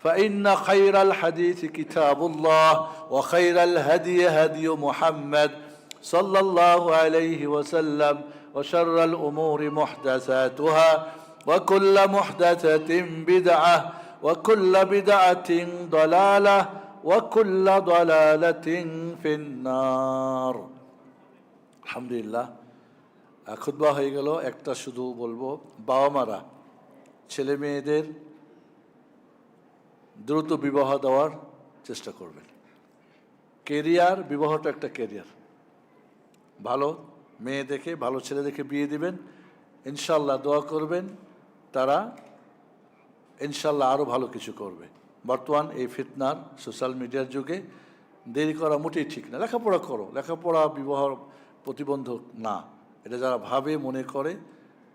فان خير الحديث كتاب الله وخير الهدي هدي محمد صلى الله عليه وسلم وشر الامور محدثاتها وكل محدثه بدعه وكل بدعه ضلاله وكل ضلاله في النار আলহামদুলিল্লাহ খুদ্া হয়ে গেল একটা শুধু বলবো বাবা মারা ছেলে মেয়েদের দ্রুত বিবাহ দেওয়ার চেষ্টা করবেন। কেরিয়ার, বিবাহটা একটা কেরিয়ার। ভালো মেয়ে দেখে, ভালো ছেলে দেখে বিয়ে দিবেন ইনশাল্লাহ দোয়া করবেন, তারা ইনশাল্লাহ আরও ভালো কিছু করবে। বর্তমান এই ফিতনার সোশ্যাল মিডিয়ার যুগে দেরি করা মোটেই ঠিক না। লেখাপড়া করো, লেখাপড়া, বিবাহ প্রতিবন্ধক না। এটা যারা ভাবে, মনে করে,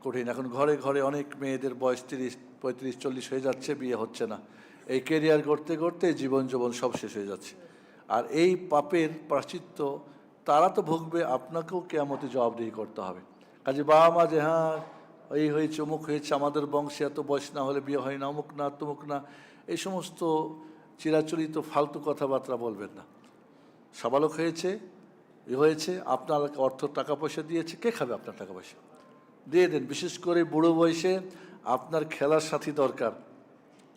কঠিন। এখন ঘরে ঘরে অনেক মেয়েদের বয়স তিরিশ, পঁয়ত্রিশ, চল্লিশ হয়ে যাচ্ছে, বিয়ে হচ্ছে না। এই কেরিয়ার করতে করতে জীবন জীবন সব শেষ হয়ে যাচ্ছে। আর এই পাপের প্রাচিত্য তারা তো ভুগবে, আপনাকেও কেয়ামতে জবাবদিহি করতে হবে। কাজে বাবা মা যে হ্যাঁ এই হয়েছে, অমুক হয়েছে, আমাদের বংশে এত বয়স না হলে বিয়ে হয় না, অমুক না, তমুক না। এই সমস্ত চিরাচরিত, ফালতু কথাবার্তা বলবেন না। সবালক হয়েছে, এ হয়েছে আপনার অর্থ, টাকা, পয়সা দিয়েছে, কে খাবে আপনার টাকা পয়সা? দিয়ে দেন, বিশেষ করে বুড়ো বয়সে আপনার খেলার সাথী দরকার।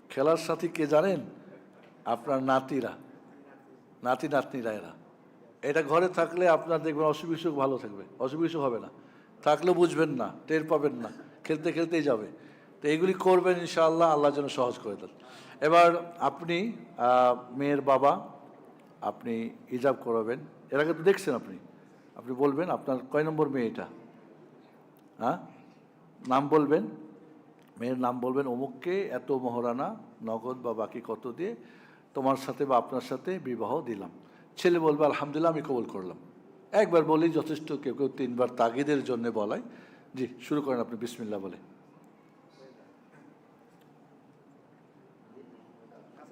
খেলার সাথী কে জানেন? আপনার নাতিরা। নাতি নাতনিরা এরা। এটা ঘরে থাকলে আপনার দেখবেন অসুখ বিসুখ ভালো থাকবে। অসুখ বিসুখ হবে না। থাকলে বুঝবেন না, টের পাবেন না। খেলতে খেলতেই যাবে। তো এইগুলি করবেন ইনশাআল্লাহ, আল্লাহ যেন সহজ করে দেন। এবার আপনি মেয়ের বাবা, আপনি ইজাব করাবেন। এর আগে তো দেখছেন আপনি? আপনি বলবেন, আপনার কয় নম্বর মেয়ে এটা? হ্যাঁ? নাম বলবেন? মেয়ের নাম বলবেন অমুককে এত মহারানা নগদ বা বাকি কত দিয়ে তোমার সাথে বা আপনার সাথে বিবাহ দিলাম। ছেলে বলবে আলহামদুলিল্লাহ আমি কবল করলাম। একবার বলেই যথেষ্ট কেউ কেউ তিনবার তাগিদের জন্য বলায়। জি শুরু করেন আপনি বিসমিল্লা বলে।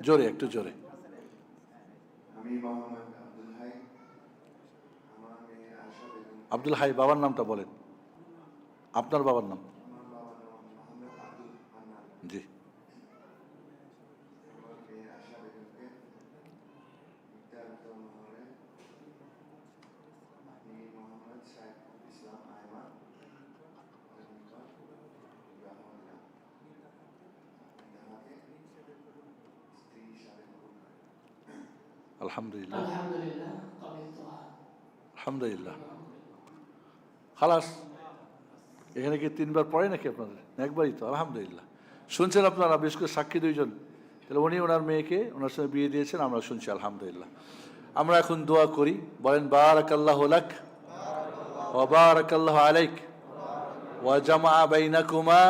জোরে একটু জোরে। আব্দুল হাই বাবার নামটা বলেন। আপনার বাবার নাম? স্ত্রী হিসাবে কবুল করেন আলহামদুলিল্লাহ আলহামদুলিল্লাহ কবিতুহা আলহামদুলিল্লাহ খালাস এখানে কি তিনবার পড়ে নাকি আপনাদের একবারই তো আলহামদুলিল্লাহ শুনছেন আপনারা, বিশেষ করে সাক্ষী দুইজন। তাহলে উনি ওনার মেয়েকে ওনার সঙ্গে বিয়ে দিয়েছেন, আমরা শুনছি, আলহামদুলিল্লাহ। আমরা এখন দোয়া করি, বলেন বারাক আল্লাহ লাক ও বারাক আল্লাহ আলাইক ওয়া জামা বাইনাকুমা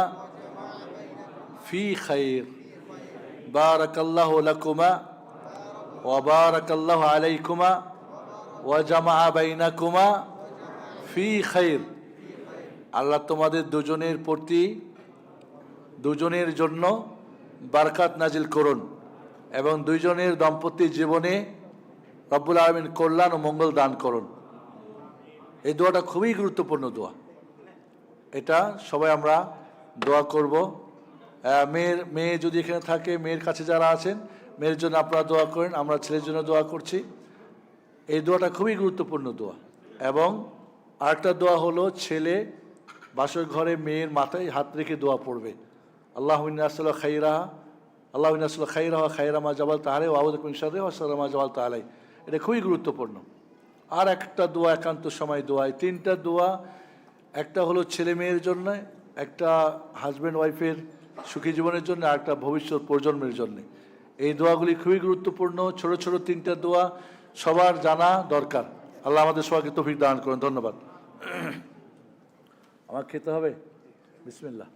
ফি খাইর। বারাক আল্লাহ লাকুমা ওয়া বারাক আল্লাহ আলাইকুমা ওয়া জামা বাইনাকুমা ফি খাইর। আল্লাহ তোমাদের দুজনের প্রতি দুজনের জন্য বারকাত নাজিল করুন এবং দুইজনের দম্পতির জীবনে রব্বুল আলমিন কল্যাণ ও মঙ্গল দান করুন। এই দোয়াটা খুবই গুরুত্বপূর্ণ দোয়া। এটা সবাই আমরা দোয়া করব। মেয়ের মেয়ে যদি এখানে থাকে, মেয়ের কাছে যারা আছেন, মেয়ের জন্য আপনারা দোয়া করেন, আমরা ছেলের জন্য দোয়া করছি। এই দোয়াটা খুবই গুরুত্বপূর্ণ দোয়া। এবং আরেকটা দোয়া হলো, ছেলে বাসর ঘরে মেয়ের মাথায় হাত রেখে দোয়া পড়বে। আল্লাহ আসল খাইরাহা আল্লাহ আসল খাইরাহা খাইরামা জবাল তাহারে ওয়াবুদ কুমিশারে ওসালামা জবাল তাহালাই এটা খুবই গুরুত্বপূর্ণ। আর একটা দোয়া একান্ত সময় দোয়া এই তিনটা দোয়া, একটা হলো ছেলে মেয়ের জন্য, একটা হাজব্যান্ড ওয়াইফের সুখী জীবনের জন্য, আর একটা ভবিষ্যৎ প্রজন্মের জন্য। এই দোয়াগুলি খুবই গুরুত্বপূর্ণ। ছোট ছোট তিনটা দোয়া সবার জানা দরকার। আল্লাহ আমাদের সবাইকে তফিক দান করেন। ধন্যবাদ। আমার খেতে হবে? বিসমিল্লাহ।